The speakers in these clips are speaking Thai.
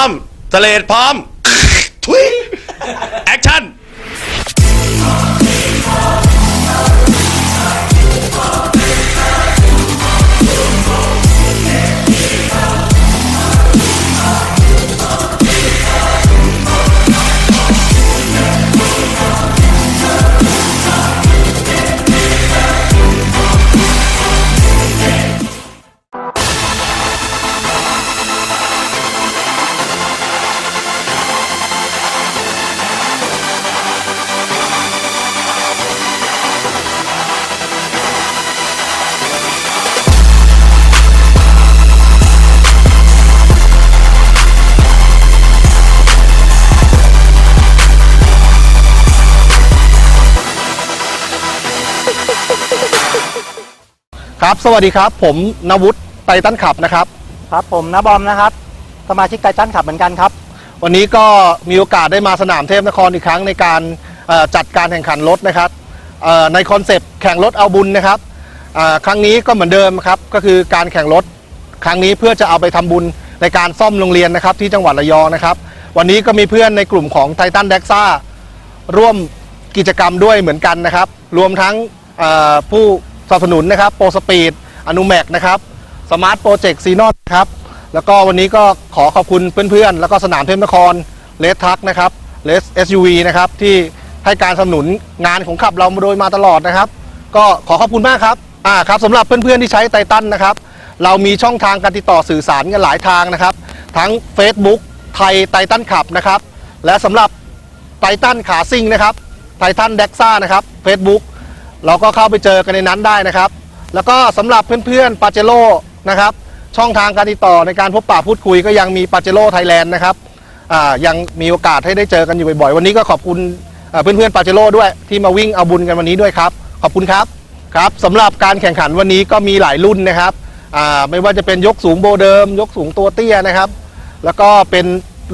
พร้อมสเลดพร้อมทุยแอคชั่น ครับ สวัสดีครับ ผมนวุฒิไตตันขับนะครับ ครับผมนะบอมนะครับ สมาชิกไททันขับเหมือนกันครับ วันนี้ก็มีโอกาสได้มาสนามเทพนครอีกครั้งในการเอ่อจัดการแข่งขันรถนะครับเอ่อในคอนเซปต์แข่งรถเอาบุญนะครับอ่าครั้งนี้ก็เหมือนเดิมครับก็คือการแข่งรถครั้งนี้เพื่อจะเอาไปทำบุญในการซ่อมโรงเรียนนะครับที่จังหวัดระยองนะครับ วันนี้ก็มีเพื่อนในกลุ่มของไททันเด็กซ่าร่วมกิจกรรมด้วยเหมือนกันนะครับ รวมทั้งเอ่อผู้ สนับสนุนนะครับโปรสปีดอนุแมกนะครับสมาร์ทโปรเจกต์ซีนอตครับแล้วก็วันนี้ก็ขอขอบคุณเพื่อนๆ แล้วก็สนามเทพนครเลสทักนะครับเลส SUV นะครับที่ให้การสนับสนุนงานของขับเรามาโดยมาตลอดนะครับ ก็ขอขอบคุณมากครับอ่าครับสำหรับเพื่อนๆที่ใช้ไททันนะครับ เรามีช่องทางการติดต่อสื่อสารกันหลายทางนะครับ ทั้ง Facebook ไทยไททันขับนะครับ และสำหรับไททันขาซิ่งนะครับไททันเด็กซ่านะครับ Facebook เราก็เข้าไปเจอกันในนั้นได้นะครับ แล้วก็สำหรับเพื่อนๆปาเจโร่นะครับช่องทางการติดต่อในการพบปะพูดคุยก็ยังมีปาเจโร่ไทยแลนด์นะครับอ่ายังมีโอกาสให้ได้เจอกันอยู่บ่อยๆ วันนี้ก็ขอบคุณเอ่อเพื่อนๆปาเจโร่ด้วยที่มาวิ่งเอาบุญกันวันนี้ด้วยครับ ขอบคุณครับครับสำหรับการแข่งขันวันนี้ก็มีหลายรุ่นนะครับอ่าไม่ว่าจะเป็นยกสูงโบเดิม ยกสูงตัวเตี้ยนะครับ แล้วก็เป็น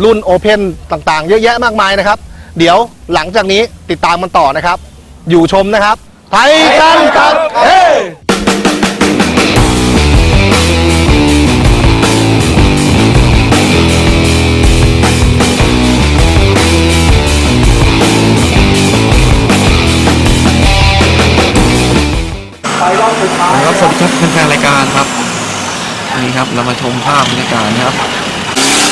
รุ่นโอเพนต่างๆ เยอะแยะมากมายนะครับ เดี๋ยวหลังจากนี้ติดตามมันต่อนะครับ อยู่ชมนะครับ ไททันครับเฮ้ครับสวัสดีครับแฟนๆรายการครับนนี้ครับเรามาชมภาพบรรยากาศนะครับ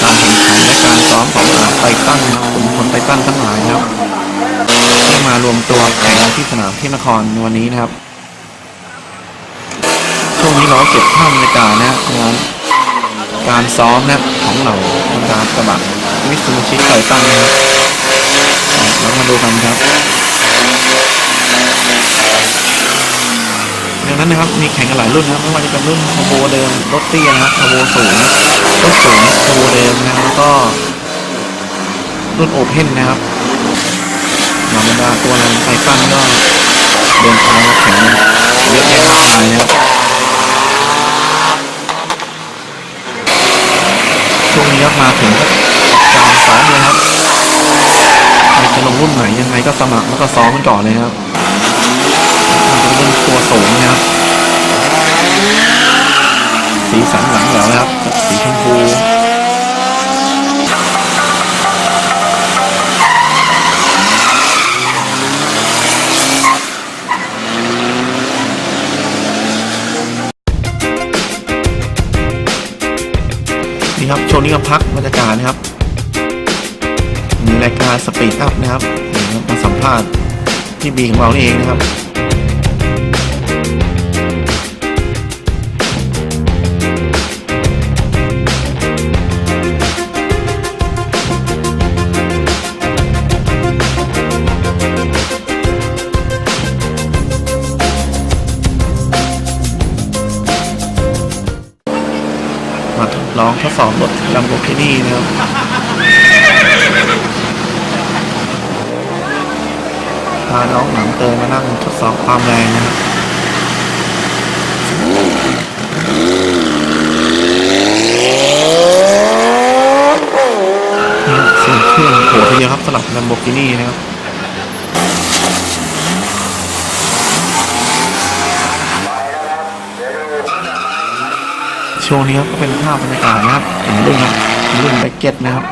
การแข่งขันและการซ้อมของไตตันกลุ่มคนไตตันทั้งหลายครับ ที่มารวมตัวแข่งที่สนามเทพนครในวันนี้นะครับ ช่วงนี้เราเก็บภาพบรรยากาศนะครับงานการซ้อมนะของเราบรรดากระบะวิสุชิไตตันนะครับเรามาดูกันครับดังนั้นนะครับมีแข่งกันหลายรุ่นนะครับไม่ว่าจะเป็นรุ่นทโบเดิมรถเตี้ยนะครับทโบสูงรถสูงทโบเดิมนะแล้วก็รุ่นโอเพนนะครับ เหล่าบรรดาตัวรันไททันก็เดินทางมาแข่งเยอะแยะมากมายนะครับช่วงนี้ครับมาถึงก็การซ้อมเลยครับใครจะลงรุ่นไหนยังไงก็สมัครแล้วก็ซ้อมกันก่อนเลยครับมันเป็นตัวสูงนะครับ สีสันหลังแหววนะครับ สีชมพู นี่ก็พักบรรยากาศนะครับ มีรายการสปีดอัพนะครับนี่ครับมาสัมภาษณ์พี่บีของเรานี่เองนะครับ ทดสอบรถลัมโบกินี่นะครับพาน้องหนังเตยมานั่งทดสอบความแรงนะครับนี่เสียงเครื่องโหทีเดียวครับสำหรับลัมโบกินี่นะครับ ช่วงนี้ก็เป็นภาพบรรยากาศนะครับเห็นด้วยครับรุ่นแบ็กเก็ตนะครับ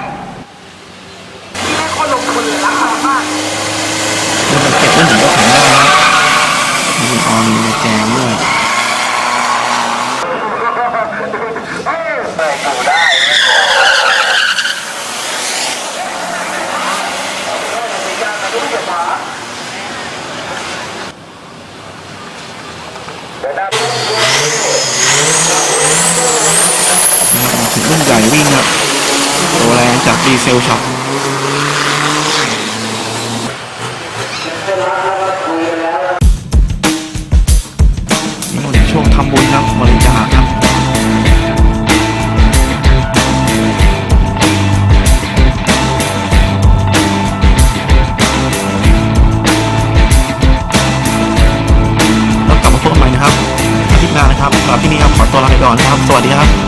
รุ่นแบ็กเก็ตรุ่นหนึ่งก็แข็งได้นะครับมีออมีแจมด้วยเดี๋ยวนะ ถึงรุ่นใหญ่วิ่งครับตัวแรงจากดีเซลช็อปนี่หมดช่วงทำบุญครับบริจาคครับแล้วกลับมาพบกันใหม่นะครับอาทิตย์หน้านะครับสำหรับที่นี้ครับขอตัวลาไปก่อนนะครับ สวัสดีครับ